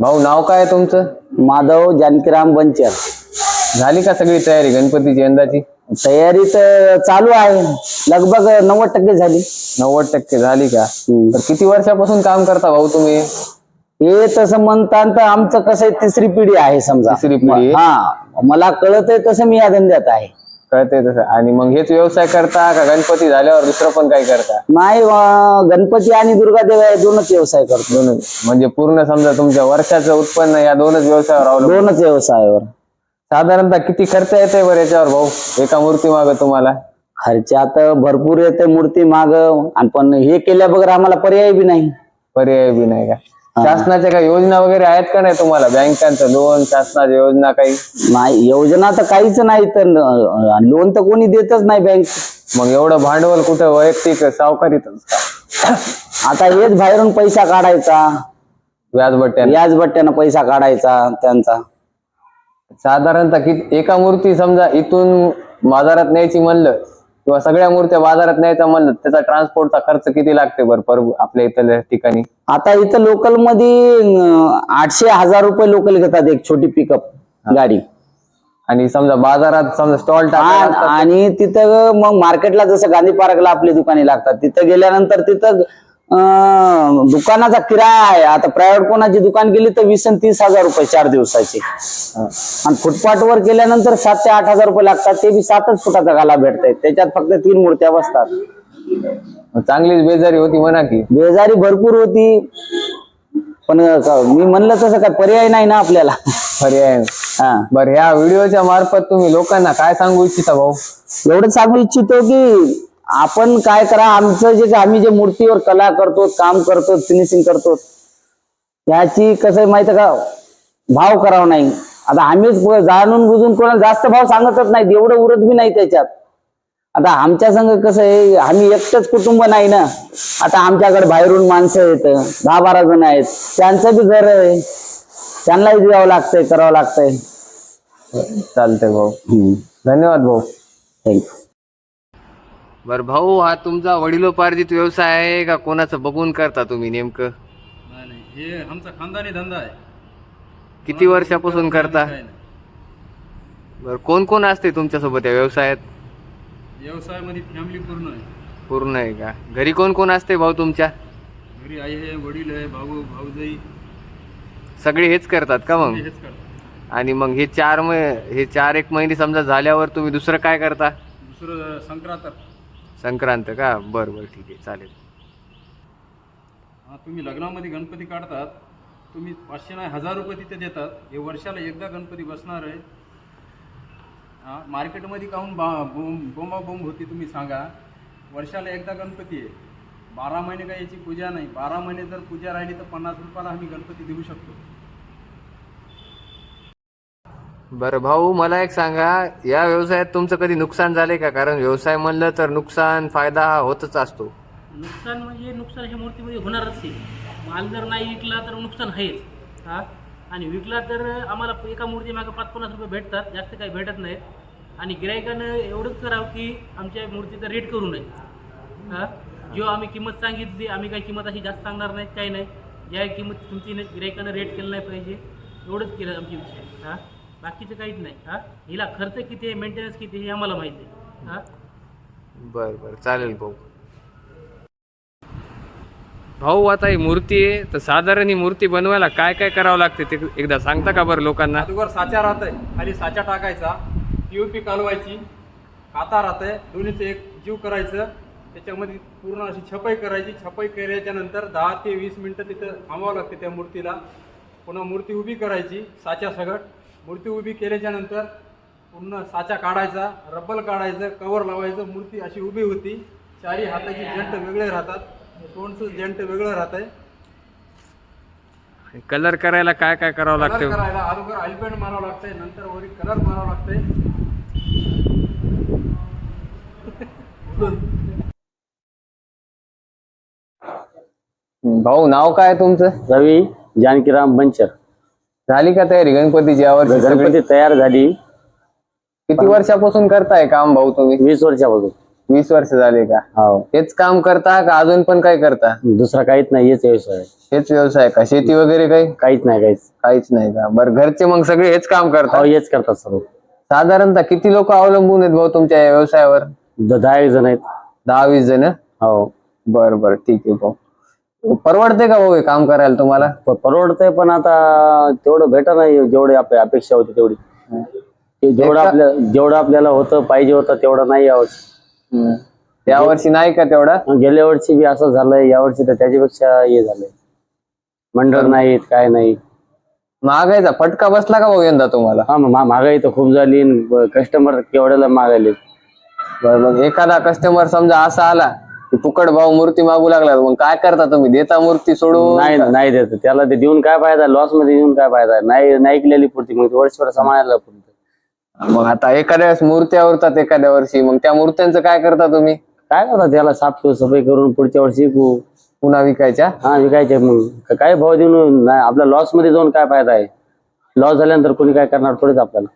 भाऊ नाव काय आहे तुमचं? माधव जानकीराम बनचर. झाली का सगळी तयारी गणपतीची यंदाची? तयारी तर चालू आहे. लगभग नव्वद टक्के झाली. नव्वद टक्के झाली का. तर किती वर्षापासून काम करता भाऊ तुम्ही? हे तसं म्हणतात तर आमचं कसं आहे तिसरी पिढी आहे समजा. तिसरी पिढी आहे? हा मला कळत आहे तसं मी या धंद्यात आहे. कळते तसं. आणि मग हेच व्यवसाय करता का गणपती झाल्यावर दुसरं पण काही करता? नाही अं, गणपती आणि दुर्गादेव हे दोनच व्यवसाय करतो. दोन म्हणजे पूर्ण समजा तुमच्या वर्षाचं उत्पन्न या दोनच व्यवसायावर अवलंबून दोनच व्यवसायावर. साधारणतः किती खर्च येते बरं याच्यावर भाऊ? एका मूर्ती माग तुम्हाला? खर्च आता भरपूर येते मूर्ती माग. आणि पण हे केल्या बगर आम्हाला पर्याय बी नाही. पर्याय बी नाही का? शासनाच्या काही योजना वगैरे आहेत का नाही तुम्हाला? बँकांचं लोन शासनाच्या योजना काही? नाही योजना तर काहीच नाही तर लोन तर कोणी देतच नाही बँक मग एवढं भांडवल कुठं वैयक्तिक सावकारीतच का? आता हेच बाहेरून पैसा काढायचा. व्याजबट्ट्याने याच बट्ट्यानं पैसा काढायचा त्यांचा. साधारणतः किती एका मूर्ती समजा इथून बाजारात न्यायची म्हणलं किंवा सगळ्या मूर्त्या बाजारात न्यायचा म्हणलं त्याचा ट्रान्सपोर्टचा खर्च किती लागते बरं पर आपल्या इथल्या ठिकाणी? आता इथं लोकलमध्ये आठशे हजार रुपये लोकल घेतात एक छोटी पिकअप गाडी. आणि समजा बाजारात समजा स्टॉल टाका आणि तिथं मग मार्केटला जसं गांधी पार्कला आपली दुकाने लागतात तिथं गेल्यानंतर तिथं दुकानाचा किराया आहे. आता प्रायव्हेट कोणाची दुकान गेली तर वीस आणि तीस हजार रुपये चार दिवसाची. आणि फुटपाथवर केल्यानंतर सात ते आठ हजार रुपये लागतात ते बी सातच फुटाचा गाला भेटतायत त्याच्यात फक्त तीन मूर्त्या बसतात. चांगलीच बेजारी होती म्हणा की. बेजारी भरपूर होती. पण क- मी म्हणलं तसं काय पर्याय नाही ना आपल्याला. पर्याय हा. बर ह्या व्हिडिओच्या मार्फत तुम्ही लोकांना काय सांगू इच्छिता भाऊ? एवढं सांगू इच्छितो की आपण काय करा आमचं जे आम्ही जे मूर्तीवर कला करतो काम करतो फिनिशिंग करतो त्याची कसं आहे माहिती आहे का? भाव करावा नाही. आता आम्हीच ब- जाणून बुजून कोणाला जास्त भाव सांगतच नाही. एवढं उरत बी नाही त्याच्यात. आता आमच्या संग कसं आहे आम्ही एकटंच कुटुंब नाही ना. आता आमच्याकडे बाहेरून माणसं येत दहा बारा जण आहेत. त्यांचं बी घर आहे. त्यांनाही द्यावं लागतंय करावं लागतंय. चालतंय भाऊ. धन्यवाद भाऊ. थँक्यू बर भाऊ हा तुमचा वडिलोपार्जित व्यवसाय आहे का? कोणाचं बघून करता तुम्ही नेमकं? नाही नाही. हे आमचा खानदानी धंदा आहे. किती वर्षापासून करता. बर कोण कोण असते तुमच्यासोबत या व्यवसायात? व्यवसायामध्ये फॅमिली पूर्ण आहे. पूर्ण आहे का? घरी कोण कोण असते भाऊ तुमच्या? घरी आई आहे वडील आहे भाऊ भाऊजाई. सगळे हेच करतात का मग? हेच करतात. आणि मग हे चार मह हे चार एक महिने समजा झाल्यावर तुम्ही दुसरं काय करता? दुसरं संक्रांत. संक्रांत का? बरं बरं ठीक आहे चालेल. हा तुम्ही लग्नामध्ये गणपती काढतात. तुम्ही पाचशे नाही हजार रुपये तिथे देतात. हे वर्षाला एकदा गणपती बसणार आहे. हा मार्केटमध्ये काहून बा बोंब बोंबा बोंब होती तुम्ही सांगा. वर्षाला एकदा गणपती आहे. बारा महिने काही याची पूजा नाही. बारा महिने जर पूजा राहिली तर पन्नास रुपयाला आम्ही गणपती देऊ शकतो. बरं भाऊ मला एक सांगा. या व्यवसायात तुमचं कधी नुकसान झाले का? कारण व्यवसाय म्हणलं तर नुकसान फायदा हा होतच असतो. नुकसान म्हणजे नुकसान हे मूर्तीमध्ये होणारच आहे. माल जर नाही विकला तर नुकसान आहेच हा? आणि विकला तर आम्हाला एका मूर्तीमागं पाच पन्नास रुपये भेटतात जास्त काही भेटत नाही. आणि गिरायकानं एवढंच करावं की आमच्या मूर्तीचा रेट करू नये. हा? जो आम्ही किंमत सांगितली आम्ही काही किंमत अशी जास्त सांगणार नाही काही नाही. ज्या किंमत तुमची गिरायकानं रेट केलं नाही पाहिजे. एवढंच केलं आमची विषय. हा? बाकीचं काहीच नाही. हा? हिला खर्च किती आहे मेंटेनन्स किती आहे हे आम्हाला माहिती आहे. हा? बरं बरं. चालेल भाऊ. भाऊ आता ही मूर्ती आहे तर साधारण ही मूर्ती बनवायला काय काय करावं लागते ते एकदा सांगता का बरं लोकांना? अगोदर साचा राहत आहे खाली साचा टाकायचा पी कालवायची काता राहत आहे दोन्हीचं एक जीव करायचं त्याच्यामध्ये पूर्ण अशी छपाई करायची छपाई केल्याच्यानंतर दहा ते वीस मिनटं तिथं थांबावं लागते त्या मूर्तीला. पुन्हा मूर्ती उभी करायची साच्या सगट. मूर्ती उभी केल्याच्यानंतर पूर्ण साचा काढायचा रब्बल काढायचं कवर लावायचं मूर्ती अशी उभी होती. चारी हाताची जंट वेगळे राहतात. तोंडचं जंट वेगळं राहत आहे कलर करायला काय काय करावं कलर लागतं? करायला अगोदर ऑइलपेंट मारावं लागतंय नंतर वरी कलर मारावं लागतंय. भाऊ नाव काय आहे तुमचं? रवी जानकीराम बनचर झाली का तयारी गणपतीची यावर्षी सगळी? गणपती तयार झाली. किती वर्षापासून करताय काम भाऊ तुम्ही? वीस वर्षापासून. वीस वर्ष झाले का? हो. हेच काम करता का अजून पण काय करता? दुसरा काहीच नाही हेच व्यवसाय. आहे. हेच व्यवसाय का? शेती वगैरे काही? काहीच नाही काहीच. काहीच नाही का? बरं घरचे मग सगळे हेच काम हो करतात हेच करतात सर्व. साधारणतः किती लोक अवलंबून आहेत भाऊ तुमच्या या व्यवसायावर? द- दहा एक जण आहेत. दहा वीस जण? हो. बर बर ठीक आहे भाऊ. परवडते का भाऊ हे काम करायला तुम्हाला? प- परवडतंय पण आता तेवढं भेटा नाही. जेवढी आपली अपेक्षा होती तेवढी. ते जेवढं आपल्या जेवढं आपल्याला होतं पाहिजे होतं तेवढं नाही यावर्षी या वर्षी नाही का तेवढा? गेल्या वर्षी बी असं झालंय यावर्षी तर त्याच्यापेक्षा हे झालंय. मंडळ नाहीत काय नाही. महागाईचा फटका बसला का भाऊ यंदा तुम्हाला? हा मग महागाई तर खूप झाली कस्टमर केवढ्याला मागायले? बरं मग एखादा कस्टमर समजा असा आला की फुकट भाऊ मूर्ती मागू लागला मग काय करता तुम्ही? देता मूर्ती सोडून? नाही नाही देत. त्याला ते देऊन काय फायदा? लॉसमध्ये देऊन काय फायदा? नाही नाही ऐकलेली पुरती मग वर्षभर सांभाळायला पुरते. मग आता एखाद्या वेळेस मूर्त्या उरतात एखाद्या वर्षी मग त्या मूर्त्यांचं काय करता तुम्ही? काय करतात त्याला साफ सफाई करून पुढच्या वर्षी विकू पुन्हा विकायच्या? हा विकायचे मग क- काय भाव देऊन नाही आपल्या लॉसमध्ये जाऊन काय फायदा आहे? लॉस झाल्यानंतर कोणी काय करणार? थोडीच आपल्याला.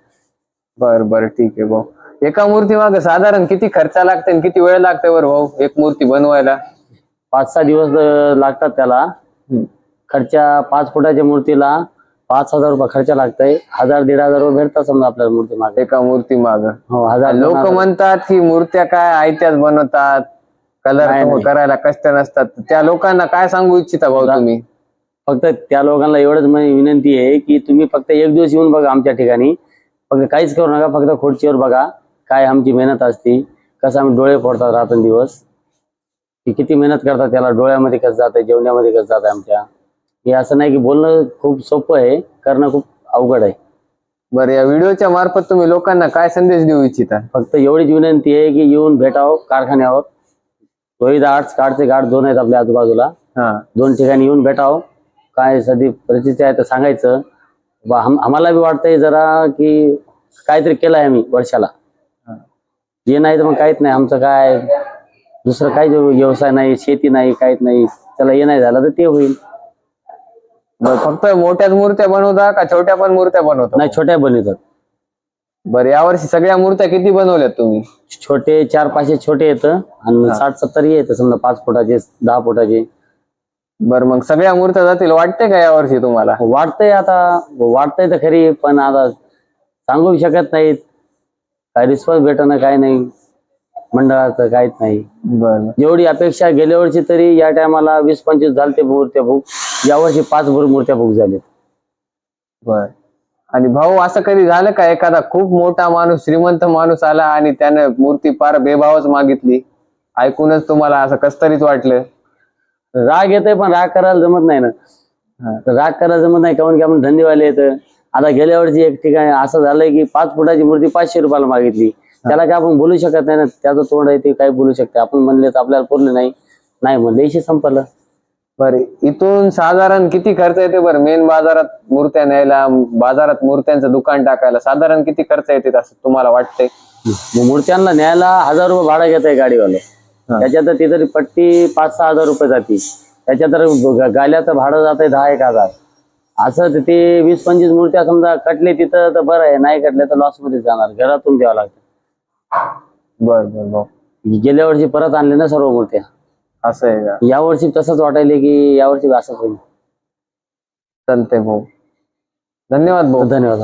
बर बर ठीक आहे भाऊ. एका मूर्ती माग साधारण किती खर्च लागते आणि किती वेळ लागते बरं भाऊ एक मूर्ती बनवायला? पाच सहा दिवस अं, लागतात त्याला. खर्चा पाच फुटाच्या मूर्तीला पाच हजार रुपये खर्च लागतंय. हजार दीड हजार रुपये भेटतात समजा आपल्याला मूर्ती मागे. एका मूर्ती माग. हो हजार दोन लोक हजार. म्हणतात की मूर्त्या काय आयत्याच बनवतात. कलर नाही. करायला कष्ट नसतात. त्या लोकांना काय सांगू इच्छिता भाऊ तुम्ही? फक्त त्या लोकांना एवढंच माझी विनंती आहे की तुम्ही फक्त एक दिवस येऊन बघा आमच्या ठिकाणी. फक्त काहीच करू नका फक्त खुर्चीवर बघा काय आमची मेहनत असते. कसं आम्ही डोळे फोडतात रात्रंदिवस की किती मेहनत करतात त्याला डोळ्यामध्ये कसं जात आहे जेवण्यामध्ये कसं जात आहे आमच्या. हे असं नाही की बोलणं खूप सोपं आहे करणं खूप अवघड आहे. बरं या व्हिडिओच्या मार्फत तुम्ही लोकांना काय संदेश देऊ इच्छिता? फक्त एवढीच विनंती आहे की येऊन भेटावं कारखान्यावर. रोहित आर्ट्स कार्डचे गार्ड दोन आहेत आपल्या आजूबाजूला. हा. दोन ठिकाणी येऊन भेटावं. काय सध्या परिस्थिती आहे तर सांगायचं. बा आम- आम्हाला बी वाटतंय जरा की काहीतरी केलं आहे आम्ही वर्षाला. हा. जे नाही तर मग काहीच नाही. आमचं काय दुसरं काही व्यवसाय नाही शेती नाही काहीच नाही. त्याला हे नाही झालं तर ते होईल. फक्त मोठ्याच मूर्त्या बनवता का छोट्या पण मूर्त्या बनवता? नाही छोट्या बनवतात. बरं यावर्षी सगळ्या मूर्त्या किती बनवल्यात तुम्ही? छोटे चार पाचशे छोटे येतं आणि साठ सत्तर येतं समजा पाच फुटाचे दहा फुटाचे. बरं मग सगळ्या मूर्त्या जातील. वाटते का यावर्षी तुम्हाला? वाटतंय आता. वाटतंय तर खरी पण आता सांगू शकत नाहीत. काय रिस्पॉन्स भेटणं काय नाही. मंडळाचं काहीच नाही. बरं. जेवढी अपेक्षा गेल्या वर्षी तरी या टायमाला वीस पंचवीस झालते मूर्त्या बुक यावर्षी पाच भर मूर्त्या बुक झालेत. बर. आणि भाऊ असं कधी झालं का एखादा खूप मोठा माणूस श्रीमंत माणूस आला आणि त्याने मूर्ती फार बेभावच मागितली? ऐकूनच तुम्हाला असं कस्तरीच वाटलं? राग येतोय पण राग करायला जमत नाही ना. राग करायला जमत नाही. काऊन की आपण धंदेवाले येत आता गेल्या वर्षी एक ठिकाणी असं झालंय की पाच फुटाची मूर्ती पाचशे रुपयाला मागितली. त्याला काय आपण बोलू शकत नाही ना. त्याचं तोंड आहे ते काय बोलू शकते. आपण म्हणले तर आपल्याला पुरले नाही. नाही म्हणले इशे संपलं. बर इथून साधारण किती खर्च येते बरं? मेन बाजारात मूर्त्या न्यायला बाजारात मूर्त्यांचं दुकान टाकायला साधारण किती खर्च येते असं तुम्हाला वाटतंय? मूर्त्यांना न्यायला हजार रुपये भाडं घेत आहे गाडीवाले. त्याच्यात तिथं पट्टी पाच सहा हजार रुपये जाते. त्याच्यात तर गाल्याचं भाडं जात आहे दहा एक हजार. असं तर ते वीस पंचवीस मूर्त्या समजा कटले तिथं तर बरं आहे नाही कटले तर लॉसमध्ये जाणार घरातून द्यावं लागतं. बर बर. गेल्या वर्षी परत आणले ना सर्व मूर्त्या. असं आहे का? या वर्षी तसंच वाटायले की या वर्षी असंच होईल. चालतंय भाऊ. धन्यवाद भाऊ. धन्यवाद